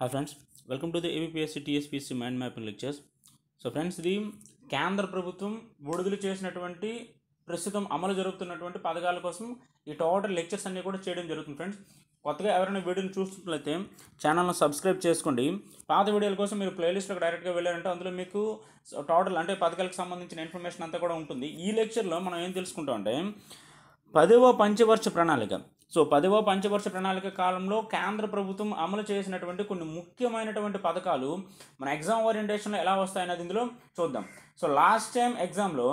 Hi friends welcome to the APPSC TSPSC mind mapping lectures so friends ఇది కేంద్ర ప్రభుత్వం విడుదల చేసినటువంటి ప్రస్తుతం అమలు జరుగుతున్నటువంటి పథకాల కోసం ఈ టోటల్ లెక్చర్స్ అన్నీ కూడా చేయడం జరుగుతుంది ఫ్రెండ్స్ కొత్తగా ఎవరైనా వీడియోని చూస్తున్నట్లయితే ఛానల్ను సబ్స్క్రైబ్ చేసుకోండి. పాత వీడియోల కోసం మీరు ప్లేలిస్ట్లోకి డైరెక్ట్గా వెళ్ళారంటే అందులో మీకు టోటల్ అంటే పథకాలకు సంబంధించిన ఇన్ఫర్మేషన్ అంతా కూడా ఉంటుంది. ఈ లెక్చర్లో మనం ఏం తెలుసుకుంటాం అంటే పదవ పంచవర్ష ప్రణాళిక. సో పదవ పంచవర్ష ప్రణాళిక కాలంలో కేంద్ర ప్రభుత్వం అమలు చేసినటువంటి కొన్ని ముఖ్యమైనటువంటి పథకాలు మన ఎగ్జామ్ ఓరియంటేషన్లో ఎలా వస్తాయనేది ఇందులో చూద్దాం. సో లాస్ట్ టైం ఎగ్జామ్లో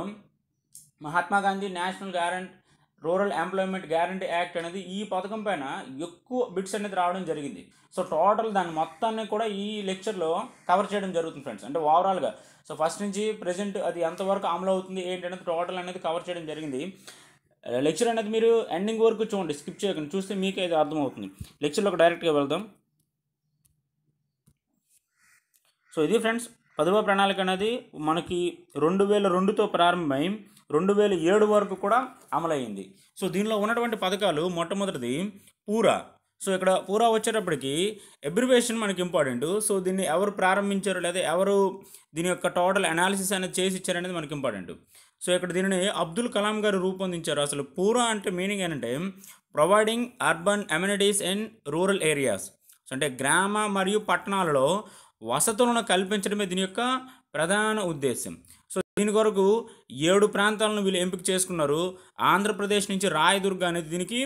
Mahatma Gandhi national guarantee rural employment guarantee act అనేది ఈ పథకం పైన ఎక్కువ బిట్స్ అనేది రావడం జరిగింది. సో టోటల్ దాని మొత్తాన్ని కూడా ఈ లెక్చర్లో కవర్ చేయడం జరుగుతుంది ఫ్రెండ్స్. అంటే ఓవరాల్గా. సో ఫస్ట్ నుంచి ప్రజెంట్ అది ఎంతవరకు అమలు అవుతుంది ఏంటనేది టోటల్ అనేది కవర్ చేయడం జరిగింది. Uh, లెక్చర్ అనేది మీరు ఎండింగ్ వరకు చూడండి స్కిప్ చేయకండి చూస్తే మీకు ఇది అర్థమవుతుంది. లెక్చర్లోకి డైరెక్ట్గా వెళ్దాం. సో ఇది ఫ్రెండ్స్ పదవ ప్రణాళిక అనేది మనకి రెండు వేల రెండుతో ప్రారంభమై రెండు వేల ఏడు వరకు కూడా అమలయ్యింది. సో దీనిలో ఉన్నటువంటి పథకాలు మొట్టమొదటిది పూరా. సో ఇక్కడ పూరా వచ్చేటప్పటికి ఎబ్రివేషన్ మనకి ఇంపార్టెంట్ సో దీన్ని ఎవరు ప్రారంభించారు లేదా ఎవరు దీని యొక్క టోటల్ అనాలిసిస్ అనేది చేసి ఇచ్చారనేది మనకి ఇంపార్టెంట్ సో ఇక్కడ దీనిని అబ్దుల్ కలాం గారు రూపొందించారు. అసలు పూరా అంటే మీనింగ్ ఏంటంటే providing urban amenities in rural areas so అంటే గ్రామ మరియు పట్టణాలలో వసతులను కల్పించడమే దీని యొక్క ప్రధాన ఉద్దేశం సో దీని కొరకు ఏడు ప్రాంతాలను వీళ్ళు ఎంపిక చేసుకున్నారు. ఆంధ్రప్రదేశ్ నుంచి రాయదుర్గ అనేది దీనికి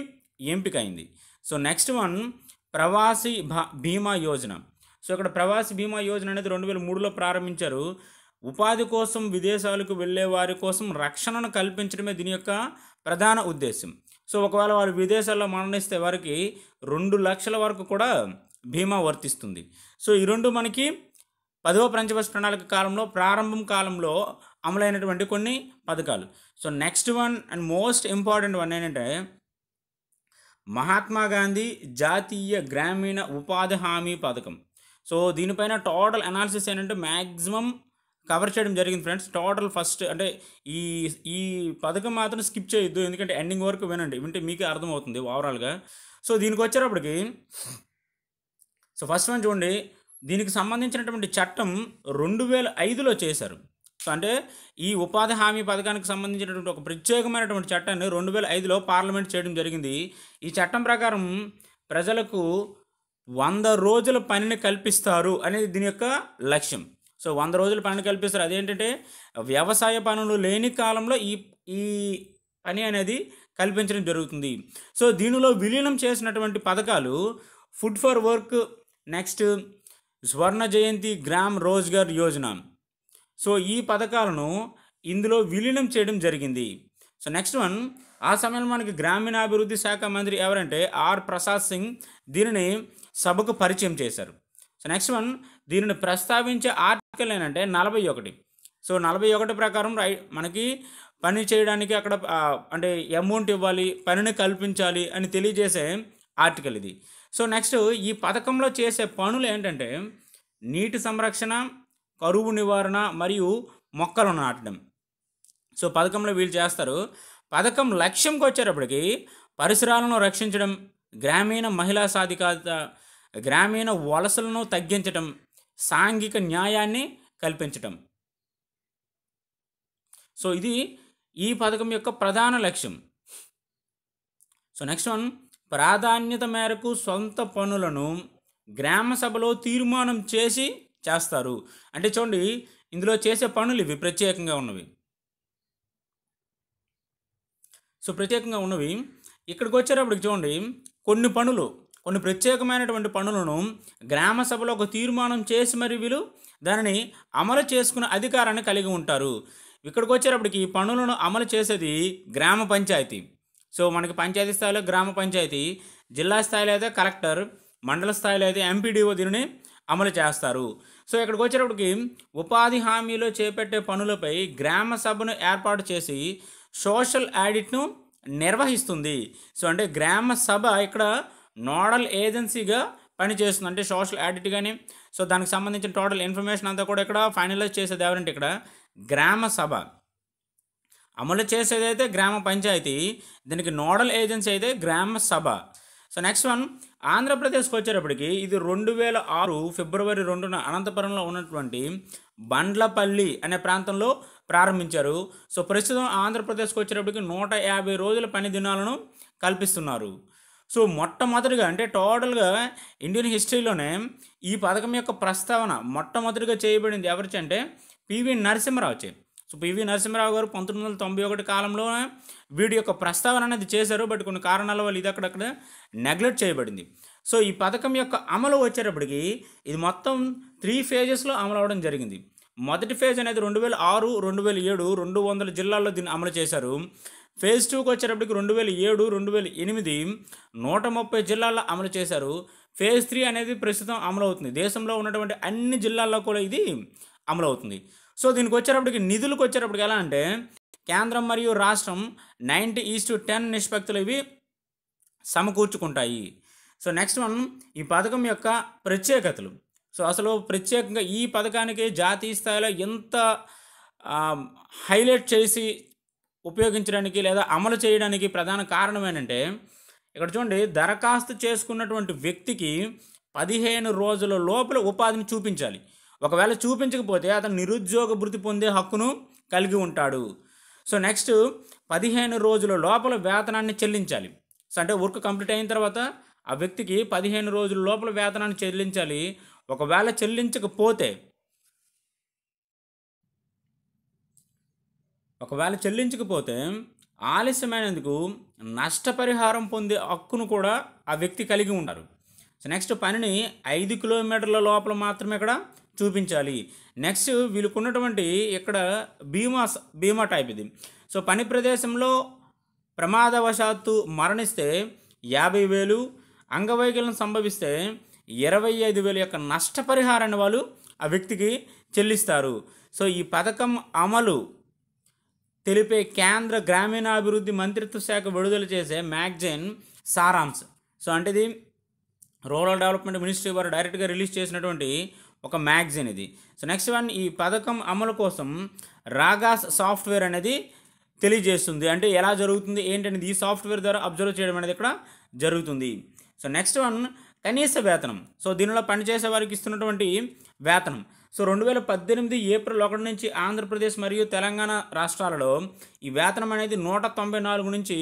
ఎంపిక అయింది. సో నెక్స్ట్ వన్ ప్రవాసీ భా బీమా యోజన. సో ఇక్కడ ప్రవాసీ బీమా యోజన అనేది రెండు వేల మూడులో ప్రారంభించారు. ఉపాధి కోసం విదేశాలకు వెళ్ళే వారి కోసం రక్షణను కల్పించడమే దీని యొక్క ప్రధాన ఉద్దేశం. సో ఒకవేళ వారు విదేశాల్లో మరణిస్తే వారికి రెండు లక్షల వరకు కూడా బీమా వర్తిస్తుంది. సో ఈ రెండు మనకి పదవ పంచవర్ష ప్రణాళిక కాలంలో ప్రారంభం కాలంలో అమలైనటువంటి కొన్ని పథకాలు. So next one and most important one ఏంటంటే మహాత్మా గాంధీ జాతీయ గ్రామీణ ఉపాధి హామీ పథకం. సో దీనిపైన టోటల్ అనాలిసిస్ ఏంటంటే మ్యాక్సిమం కవర్ చేయడం జరిగింది ఫ్రెండ్స్. టోటల్ ఫస్ట్ అంటే ఈ ఈ పథకం మాత్రం స్కిప్ చేయొద్దు. ఎందుకంటే ఎండింగ్ వరకు వినండి. వింటే మీకే అర్థమవుతుంది ఓవరాల్గా. సో దీనికి వచ్చేటప్పటికి సో ఫస్ట్ వన్ చూడండి. దీనికి సంబంధించినటువంటి చట్టం రెండు వేల ఐదులో చేశారు. అంటే ఈ ఉపాధి హామీ పథకానికి సంబంధించినటువంటి ఒక ప్రత్యేకమైనటువంటి చట్టాన్ని రెండు వేల ఐదులో పార్లమెంట్ చేయడం జరిగింది. ఈ చట్టం ప్రకారం ప్రజలకు వంద రోజుల పనిని కల్పిస్తారు అనేది దీని యొక్క లక్ష్యం. సో వంద రోజుల పనిని కల్పిస్తారు. అదేంటంటే వ్యవసాయ పనులు లేని కాలంలో ఈ ఈ పని అనేది కల్పించడం జరుగుతుంది. సో దీనిలో విలీనం చేసినటువంటి పథకాలు food for work next Swarna Jayanti Gram Rozgar Yojana. So ఈ పథకాలను ఇందులో విలీనం చేయడం జరిగింది. సో నెక్స్ట్ వన్ ఆ సమయంలో మనకి గ్రామీణాభివృద్ధి శాఖ మంత్రి ఎవరంటే ఆర్ ప్రసాద్ సింగ్ దీనిని సభకు పరిచయం చేశారు. సో నెక్స్ట్ వన్ దీనిని ప్రస్తావించే ఆర్టికల్ ఏంటంటే నలభై ఒకటి. సో నలభై ఒకటి ప్రకారం రై మనకి పని చేయడానికి అక్కడ అంటే అమౌంట్ ఇవ్వాలి పనిని కల్పించాలి అని తెలియజేసే ఆర్టికల్ ఇది. సో నెక్స్ట్ ఈ పథకంలో చేసే పనులు ఏంటంటే నీటి సంరక్షణ కరువు నివారణ మరియు మొక్కలు నాటడం. సో పథకంలో వీళ్ళు చేస్తారు. పథకం లక్ష్యంకి వచ్చేటప్పటికి పరిసరాలను రక్షించడం గ్రామీణ మహిళా సాధికారత గ్రామీణ వలసలను తగ్గించడం సాంఘిక న్యాయాన్ని కల్పించటం సో ఇది ఈ పథకం యొక్క ప్రధాన లక్ష్యం. సో నెక్స్ట్ వన్ ప్రాధాన్యత మేరకు సొంత పనులను గ్రామ సభలో తీర్మానం చేసి చేస్తారు. అంటే చూడండి ఇందులో చేసే పనులు ఇవి ప్రత్యేకంగా ఉన్నవి. సో ప్రత్యేకంగా ఉన్నవి. ఇక్కడికి వచ్చేటప్పటికి చూడండి కొన్ని పనులు కొన్ని ప్రత్యేకమైనటువంటి పనులను గ్రామ సభలో ఒక తీర్మానం చేసి మరి వీళ్ళు దానిని అమలు చేసుకునే అధికారాన్ని కలిగి ఉంటారు. ఇక్కడికి వచ్చేటప్పటికి ఈ పనులను అమలు చేసేది గ్రామ పంచాయతీ. సో మనకి పంచాయతీ స్థాయిలో గ్రామ పంచాయతీ జిల్లా స్థాయిలో అయితే కలెక్టర్ మండల స్థాయిలో అయితే ఎంపీడీఓ దీనిని అమలు చేస్తారు. సో ఇక్కడికి వచ్చేటప్పటికి ఉపాధి హామీలో చేపట్టే పనులపై గ్రామ సభను ఏర్పాటు చేసి సోషల్ ఆడిట్ను నిర్వహిస్తుంది. సో అంటే గ్రామ సభ ఇక్కడ నోడల్ ఏజెన్సీగా పనిచేస్తుంది. అంటే సోషల్ ఆడిట్ కానీ సో దానికి సంబంధించిన టోటల్ ఇన్ఫర్మేషన్ అంతా కూడా ఇక్కడ ఫైనలైజ్ చేసేది ఎవరంటే ఇక్కడ గ్రామ సభ. అమలు చేసేదైతే గ్రామ పంచాయతీ దీనికి నోడల్ ఏజెన్సీ అయితే గ్రామ సభ. సో నెక్స్ట్ వన్ ఆంధ్రప్రదేశ్కి వచ్చేటప్పటికి ఇది రెండు వేల ఆరు ఫిబ్రవరి రెండున అనంతపురంలో ఉన్నటువంటి బండ్లపల్లి అనే ప్రాంతంలో ప్రారంభించారు. సో ప్రస్తుతం ఆంధ్రప్రదేశ్కి వచ్చేటప్పటికి నూట యాభై రోజుల పని దినాలను కల్పిస్తున్నారు. సో మొట్టమొదటిగా అంటే టోటల్గా ఇండియన్ హిస్టరీలోనే ఈ పథకం యొక్క ప్రస్తావన మొట్టమొదటిగా చేయబడింది ఎవరిచి అంటే PV Narasimha Rao so PV Narasimha Rao garu పంతొమ్మిది వందల తొంభై ఒకటి కాలంలో వీడి యొక్క ప్రస్తావన అనేది చేశారు. బట్ కొన్ని కారణాల వల్ల ఇది అక్కడక్కడ నెగ్లెక్ట్ చేయబడింది. సో ఈ పథకం యొక్క అమలు వచ్చేటప్పటికి ఇది మొత్తం త్రీ ఫేజెస్లో అమలు అవ్వడం జరిగింది. మొదటి ఫేజ్ అనేది రెండు వేల ఆరు రెండు వేల ఏడు రెండు వందల జిల్లాల్లో దీన్ని అమలు చేశారు. ఫేజ్ టూకి వచ్చేటప్పటికి రెండు వేల ఏడు రెండు వేల ఎనిమిది నూట ముప్పై జిల్లాల్లో అమలు చేశారు. ఫేజ్ త్రీ అనేది ప్రస్తుతం అమలు అవుతుంది. దేశంలో ఉన్నటువంటి అన్ని జిల్లాల్లో కూడా ఇది అమలు అవుతుంది. సో దీనికి వచ్చేటప్పటికి నిధులకు వచ్చేటప్పటికి ఎలా అంటే కేంద్రం మరియు రాష్ట్రం నైంటీ ఈస్ట్ టెన్ నిష్పత్తులు ఇవి సమకూర్చుకుంటాయి. సో నెక్స్ట్ వన్ ఈ పథకం యొక్క ప్రత్యేకతలు. సో అసలు ప్రత్యేకంగా ఈ పథకానికి జాతీయ స్థాయిలో ఎంత హైలైట్ చేసి ఉపయోగించడానికి లేదా అమలు చేయడానికి ప్రధాన కారణం ఏంటంటే ఇక్కడ చూడండి దరఖాస్తు చేసుకున్నటువంటి వ్యక్తికి పదిహేను రోజుల లోపల ఉపాధిని చూపించాలి. ఒకవేళ చూపించకపోతే అతను నిరుద్యోగ భృతి పొందే హక్కును కలిగి ఉంటాడు. సో నెక్స్ట్ పదిహేను రోజుల లోపల వేతనాన్ని చెల్లించాలి. సో అంటే వర్క్ కంప్లీట్ అయిన తర్వాత ఆ వ్యక్తికి పదిహేను రోజుల లోపల వేతనాన్ని చెల్లించాలి. ఒకవేళ చెల్లించకపోతే ఒకవేళ చెల్లించకపోతే ఆలస్యమైనందుకు నష్టపరిహారం పొందే హక్కును కూడా ఆ వ్యక్తి కలిగి ఉంటారు. సో నెక్స్ట్ పనిని ఐదు కిలోమీటర్ల లోపల మాత్రమే ఇక్కడ చూపించాలి. నెక్స్ట్ వీళ్ళకు ఉన్నటువంటి ఇక్కడ బీమా బీమా టైప్ ఇది. సో పని ప్రదేశంలో ప్రమాదవశాత్తు మరణిస్తే యాభై వేలు అంగవైకల్యం సంభవిస్తే ఇరవై ఐదు వేల యొక్క నష్టపరిహారాన్ని వాళ్ళు ఆ వ్యక్తికి చెల్లిస్తారు. సో ఈ పథకం అమలు తెలిపే కేంద్ర గ్రామీణాభివృద్ధి మంత్రిత్వ శాఖ విడుదల చేసే మ్యాగజైన్ సారాంశ్. సో అంటే ఇది రూరల్ డెవలప్మెంట్ మినిస్ట్రీ వారు డైరెక్ట్గా రిలీజ్ చేసినటువంటి ఒక మ్యాగజైన్ ఇది. సో నెక్స్ట్ వన్ ఈ పథకం అమలు కోసం రాగాస్ సాఫ్ట్వేర్ అనేది తెలియజేస్తుంది. అంటే ఎలా జరుగుతుంది ఏంటనేది ఈ సాఫ్ట్వేర్ ద్వారా అబ్జర్వ్ చేయడం అనేది ఇక్కడ జరుగుతుంది. సో నెక్స్ట్ వన్ కనీస వేతనం. సో దీనిలో పనిచేసే వారికి ఇస్తున్నటువంటి వేతనం. సో రెండు వేల పద్దెనిమిది ఏప్రిల్ ఒకటి నుంచి ఆంధ్రప్రదేశ్ మరియు తెలంగాణ రాష్ట్రాలలో ఈ వేతనం అనేది నూట తొంభై నాలుగు నుంచి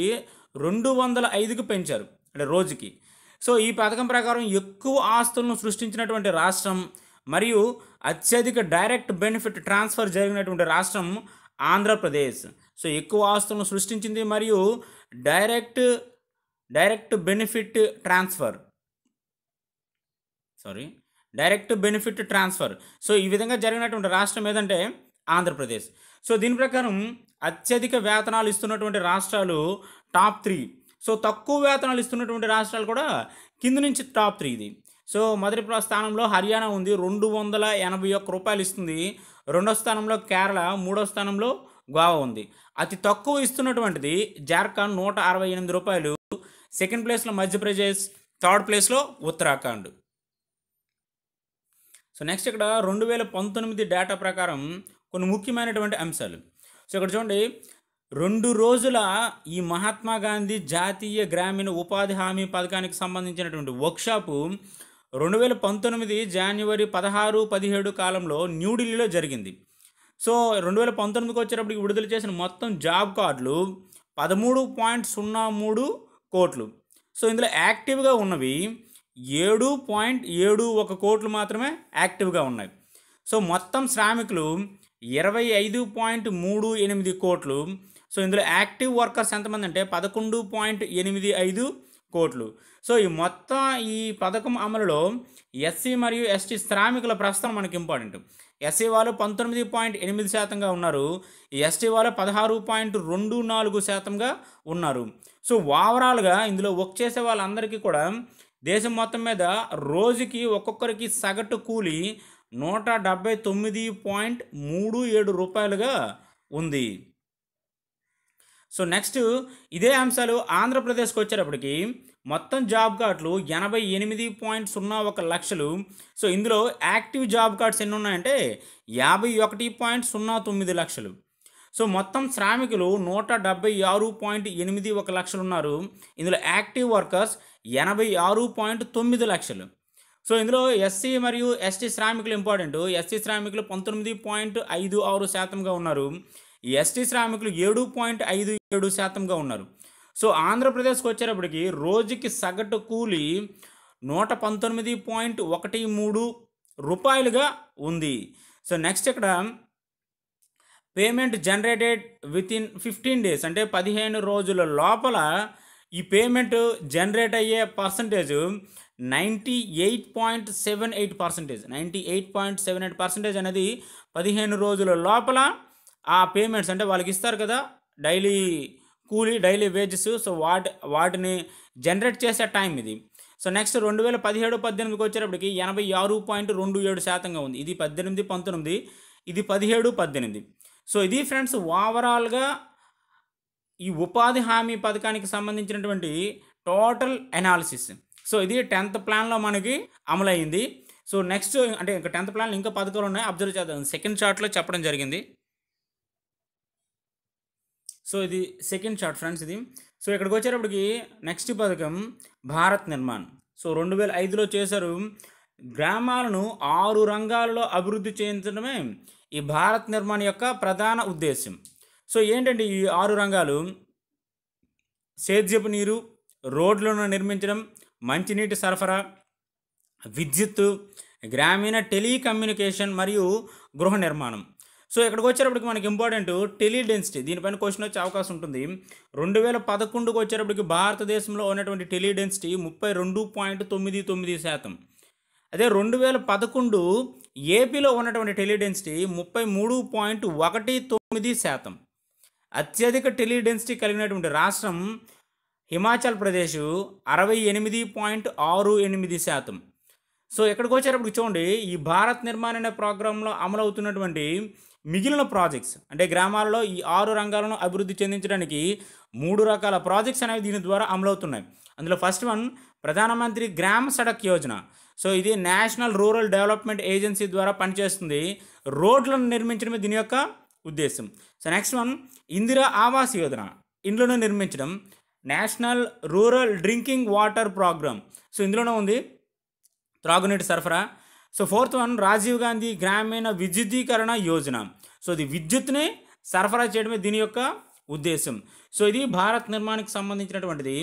రెండు వందల ఐదుకు పెంచారు. అంటే రోజుకి. సో ఈ పథకం ప్రకారం ఎక్కువ ఆస్తులను సృష్టించినటువంటి రాష్ట్రం మరియు అత్యధిక డైరెక్ట్ బెనిఫిట్ ట్రాన్స్ఫర్ జరిగినటువంటి రాష్ట్రం ఆంధ్రప్రదేశ్. సో ఎక్కువ ఆస్తులను సృష్టించింది మరియు direct direct benefit transfer. Sorry direct benefit transfer. So ఈ విధంగా జరిగినటువంటి రాష్ట్రం ఏదంటే ఆంధ్రప్రదేశ్. సో దీని ప్రకారం అత్యధిక వేతనాలు ఇస్తున్నటువంటి రాష్ట్రాలు టాప్ త్రీ. సో తక్కువ వేతనాలు ఇస్తున్నటువంటి రాష్ట్రాలు కూడా కింద నుంచి టాప్ త్రీ ఇది. సో మొదటి ప్ర- స్థానంలో హర్యానా ఉంది. రెండు వందల ఎనభై ఒక్క రూపాయలు ఇస్తుంది. రెండో స్థానంలో కేరళ మూడో స్థానంలో గోవా ఉంది. అతి తక్కువ ఇస్తున్నటువంటిది జార్ఖండ్ నూట అరవై ఎనిమిది రూపాయలు సెకండ్ ప్లేస్లో మధ్యప్రదేశ్ థర్డ్ ప్లేస్లో ఉత్తరాఖండ్. సో నెక్స్ట్ ఇక్కడ రెండు వేల పంతొమ్మిది డేటా ప్రకారం కొన్ని ముఖ్యమైనటువంటి అంశాలు. సో ఇక్కడ చూడండి రెండు రోజుల ఈ మహాత్మా గాంధీ జాతీయ గ్రామీణ ఉపాధి హామీ పథకానికి సంబంధించినటువంటి వర్క్షాపు రెండు వేల పంతొమ్మిది జనవరి పదహారు పదిహేడు కాలంలో న్యూఢిల్లీలో జరిగింది. సో రెండు వేల పంతొమ్మిదికి వచ్చేటప్పటికి విడుదల చేసిన మొత్తం జాబ్ కార్డులు పదమూడు పాయింట్ సున్నా మూడు కోట్లు. సో ఇందులో యాక్టివ్గా ఉన్నవి ఏడు పాయింట్ ఏడు ఒక కోట్లు మాత్రమే యాక్టివ్గా ఉన్నాయి. సో మొత్తం శ్రామికులు ఇరవై ఐదు పాయింట్ మూడు ఎనిమిది కోట్లు. సో ఇందులో యాక్టివ్ వర్కర్స్ ఎంతమంది అంటే పదకొండు పాయింట్ ఎనిమిది ఐదు కోట్లు. సో ఈ మొత్తం ఈ పథకం అమలులో ఎస్సీ మరియు ఎస్టీ శ్రామికుల ప్రస్తుతం మనకి ఇంపార్టెంట్. ఎస్సీ వాళ్ళు పంతొమ్మిది పాయింట్ ఎనిమిది శాతంగా ఉన్నారు. ఈ ఎస్టీ వాళ్ళు పదహారు పాయింట్ రెండు నాలుగు శాతంగా ఉన్నారు. సో ఓవరాల్గా ఇందులో వర్క్ చేసే వాళ్ళందరికీ కూడా దేశం మొత్తం మీద రోజుకి ఒక్కొక్కరికి సగటు కూలి నూట డెబ్బై తొమ్మిది పాయింట్ మూడు ఏడు రూపాయలుగా ఉంది. సో నెక్స్ట్ ఇదే అంశాలు ఆంధ్రప్రదేశ్కి వచ్చేటప్పటికి మొత్తం జాబ్ కార్డులు ఎనభై ఎనిమిది పాయింట్ సున్నా ఒక లక్షలు. సో ఇందులో యాక్టివ్ జాబ్ కార్డ్స్ ఎన్ని ఉన్నాయంటే యాభై ఒకటి పాయింట్ సున్నా తొమ్మిది లక్షలు. సో మొత్తం శ్రామికులు నూట డెబ్బై ఆరు పాయింట్ ఎనిమిది ఒక లక్షలు ఉన్నారు. ఇందులో యాక్టివ్ వర్కర్స్ ఎనభై ఆరు పాయింట్ తొమ్మిది లక్షలు. సో ఇందులో ఎస్సీ మరియు ఎస్టీ శ్రామికులు ఇంపార్టెంట్. ఎస్సీ శ్రామికులు పంతొమ్మిది పాయింట్ ఐదు ఆరు శాతంగా ఉన్నారు. ఎస్టీ శ్రామికులు ఏడు పాయింట్ ఐదు ఏడు శాతంగా ఉన్నారు. సో ఆంధ్రప్రదేశ్కి వచ్చేటప్పటికి రోజుకి సగటు కూలి నూట పంతొమ్మిది పాయింట్ ఒకటి మూడు రూపాయలుగా ఉంది. సో నెక్స్ట్ ఇక్కడ payment generated within fifteen days అంటే పదిహేను రోజుల లోపల ఈ పేమెంట్ జనరేట్ అయ్యే percentage ninety eight point seven eight percentage. Ninety eight point seven eight percentage అనేది పదిహేను రోజుల లోపల ఆ పేమెంట్స్ అంటే వాళ్ళకి ఇస్తారు కదా డైలీ కూలీ డైలీ వేజెస్ సో వాటి వాటిని జనరేట్ చేసే టైం ఇది. సో నెక్స్ట్ రెండు వేల పదిహేడు పద్దెనిమిదికి వచ్చేటప్పటికి ఎనభై ఆరు పాయింట్ రెండు ఏడు శాతంగా ఉంది. ఇది పద్దెనిమిది పంతొమ్మిది ఇది పదిహేడు పద్దెనిమిది. సో ఇది ఫ్రెండ్స్ ఓవరాల్గా ఈ ఉపాధి హామీ పథకానికి సంబంధించినటువంటి టోటల్ అనాలిసిస్ సో ఇది టెన్త్ ప్లాన్లో మనకి అమలైంది. సో నెక్స్ట్ అంటే ఇంకా టెన్త్ ప్లాన్లో ఇంకా పథకాలు ఉన్నాయి. అబ్జర్వ్ చేద్దాం. సెకండ్ చార్ట్లో చెప్పడం జరిగింది. సో ఇది సెకండ్ షార్ట్ ఫ్రెండ్స్ ఇది. సో ఇక్కడికి వచ్చేటప్పటికి నెక్స్ట్ పథకం భారత్ నిర్మాణ్. సో రెండు వేల ఐదులో చేశారు. గ్రామాలను ఆరు రంగాల్లో అభివృద్ధి చేయించడమే ఈ భారత్ నిర్మాణ్ యొక్క ప్రధాన ఉద్దేశం సో ఏంటంటే ఈ ఆరు రంగాలు? సేద్యపు నీరు రోడ్లను నిర్మించడం మంచినీటి సరఫరా విద్యుత్తు గ్రామీణ టెలికమ్యూనికేషన్ మరియు గృహ నిర్మాణం. సో ఇక్కడికి వచ్చేటప్పటికి మనకి ఇంపార్టెంట్ టెలిడెన్సిటీ. దీనిపైన క్వశ్చన్ వచ్చే అవకాశం ఉంటుంది. రెండు వేల పదకొండుకు వచ్చేటప్పటికి భారతదేశంలో ఉన్నటువంటి టెలిడెన్సిటీ ముప్పై రెండు పాయింట్ తొమ్మిది తొమ్మిది శాతం. అదే రెండు వేల పదకొండు ఏపీలో ఉన్నటువంటి టెలిడెన్సిటీ ముప్పై మూడు పాయింట్ ఒకటి తొమ్మిది శాతం. అత్యధిక టెలిడెన్సిటీ కలిగినటువంటి రాష్ట్రం హిమాచల్ ప్రదేశ్ అరవై ఎనిమిది పాయింట్ ఆరు ఎనిమిది శాతం. సో ఇక్కడికి వచ్చేటప్పుడు చూడండి ఈ భారత్ నిర్మాణ అనే ప్రోగ్రాంలో అమలవుతున్నటువంటి మిగిలిన ప్రాజెక్ట్స్. అంటే గ్రామాల్లో ఈ ఆరు రంగాలను అభివృద్ధి చెందించడానికి మూడు రకాల ప్రాజెక్ట్స్ అనేవి దీని ద్వారా అమలవుతున్నాయి. అందులో first one Pradhan Mantri Gram Sadak Yojana. So ఇది నేషనల్ రూరల్ డెవలప్మెంట్ ఏజెన్సీ ద్వారా పనిచేస్తుంది. రోడ్లను నిర్మించడమే దీని యొక్క ఉద్దేశం. So next one Indira Awas Yojana. ఇండ్లను నిర్మించడం. National rural drinking water programme so ఇందులోనే ఉంది త్రాగునీటి సరఫరా so fourth one Rajiv Gandhi Grameen Vidyutikaran Yojana so ఇది విద్యుత్ని సరఫరా చేయడమే దీని యొక్క ఉద్దేశం సో ఇది భారత్ నిర్మాణానికి సంబంధించినటువంటిది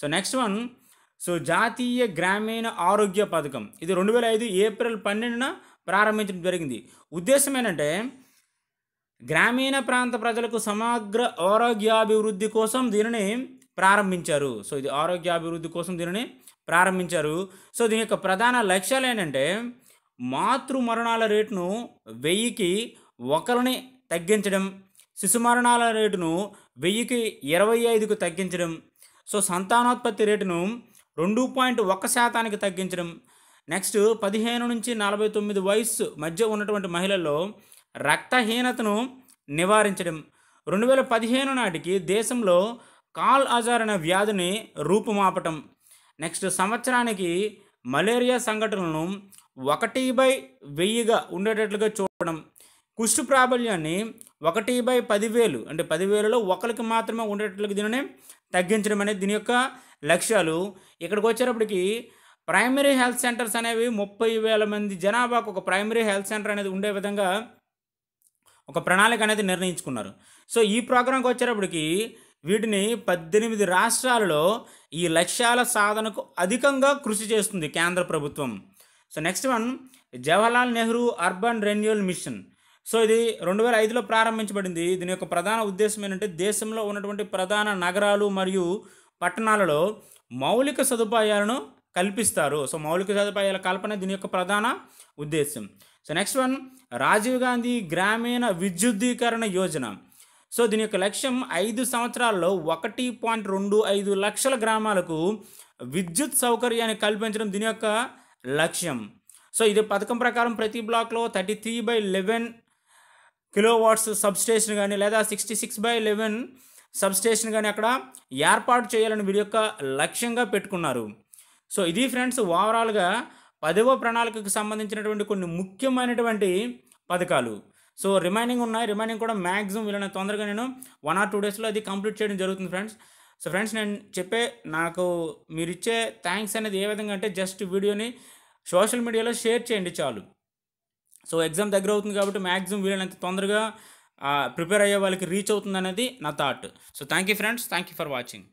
సో నెక్స్ట్ వన్ సో జాతీయ గ్రామీణ ఆరోగ్య పథకం ఇది రెండు వేల ఐదు ఏప్రిల్ పన్నెండున ప్రారంభించడం జరిగింది ఉద్దేశం ఏంటంటే గ్రామీణ ప్రాంత ప్రజలకు సమగ్ర ఆరోగ్యాభివృద్ధి కోసం దీనిని ప్రారంభించారు సో ఇది ఆరోగ్యాభివృద్ధి కోసం దీనిని ప్రారంభించారు సో దీని యొక్క ప్రధాన లక్ష్యాలు ఏంటంటే మాతృ మరణాల రేటును వెయ్యికి ఒకరిని తగ్గించడం శిశు మరణాల రేటును వెయ్యికి ఇరవై ఐదుకు తగ్గించడం సో సంతానోత్పత్తి రేటును రెండు పాయింట్ ఒక శాతానికి తగ్గించడం. నెక్స్ట్ పదిహేను నుంచి నలభై తొమ్మిది వయస్సు మధ్య ఉన్నటువంటి మహిళల్లో రక్తహీనతను నివారించడం. రెండు వేల పదిహేను నాటికి దేశంలో కాల్ అజార్ అనే వ్యాధిని రూపుమాపటం. నెక్స్ట్ సంవత్సరానికి మలేరియా సంఘటనలను ఒకటి బై వెయ్యిగా ఉండేటట్లుగా చూడడం. కుష్టు ప్రాబల్యాన్ని ఒకటి బై పదివేలు అంటే పదివేలలో ఒకరికి మాత్రమే ఉండేటట్లుగా దీనిని తగ్గించడం అనేది దీని యొక్క లక్ష్యాలు. ఇక్కడికి వచ్చేటప్పటికి ప్రైమరీ హెల్త్ సెంటర్స్ అనేవి ముప్పై వేల మంది జనాభాకు ఒక ప్రైమరీ హెల్త్ సెంటర్ అనేది ఉండే విధంగా ఒక ప్రణాళిక అనేది నిర్ణయించుకున్నారు. సో ఈ ప్రోగ్రాంకి వచ్చేటప్పటికి వీటిని పద్దెనిమిది రాష్ట్రాలలో ఈ లక్ష్యాల సాధనకు అధికంగా కృషి చేస్తుంది కేంద్ర ప్రభుత్వం. So next one Jawaharlal Nehru urban renewal mission so ఇది రెండు వేల ఐదులో ప్రారంభించబడింది. దీని యొక్క ప్రధాన ఉద్దేశం ఏంటంటే దేశంలో ఉన్నటువంటి ప్రధాన నగరాలు మరియు పట్టణాలలో మౌలిక సదుపాయాలను కల్పిస్తారు. సో మౌలిక సదుపాయాల కల్పన దీని యొక్క ప్రధాన ఉద్దేశం. So next one Rajiv Gandhi Grameen Vidyutikaran Yojana. So దీని యొక్క లక్ష్యం ఐదు సంవత్సరాల్లో ఒకటి పాయింట్ రెండు ఐదు లక్షల గ్రామాలకు విద్యుత్ సౌకర్యాన్ని కల్పించడం. దీని యొక్క లక్ష్యం. సో ఇది పథకం ప్రకారం ప్రతి బ్లాక్లో thirty three by eleven kilowatts substation కానీ లేదా sixty six by eleven substation కానీ అక్కడ ఏర్పాటు చేయాలని వీరి యొక్క లక్ష్యంగా పెట్టుకున్నారు. సో ఇది ఫ్రెండ్స్ ఓవరాల్గా పదవ ప్రణాళికకు సంబంధించినటువంటి కొన్ని ముఖ్యమైనటువంటి పథకాలు. సో రిమైనింగ్ ఉన్నాయి. రిమైనింగ్ కూడా మ్యాక్సిమం వీళ్ళని తొందరగా నేను వన్ ఆర్ టూ డేస్లో అది కంప్లీట్ చేయడం జరుగుతుంది ఫ్రెండ్స్. సో ఫ్రెండ్స్ నేను చెప్పే నాకు మీరు ఇచ్చే థ్యాంక్స్ అనేది ఏ విధంగా అంటే జస్ట్ వీడియోని సోషల్ మీడియాలో షేర్ చేయండి చాలు. సో ఎగ్జామ్ దగ్గర అవుతుంది కాబట్టి మ్యాక్సిమం వీళ్ళనంత తొందరగా ప్రిపేర్ అయ్యే వాళ్ళకి రీచ్ అవుతుంది అనేది నా thought. So thank you friends thank you for watching.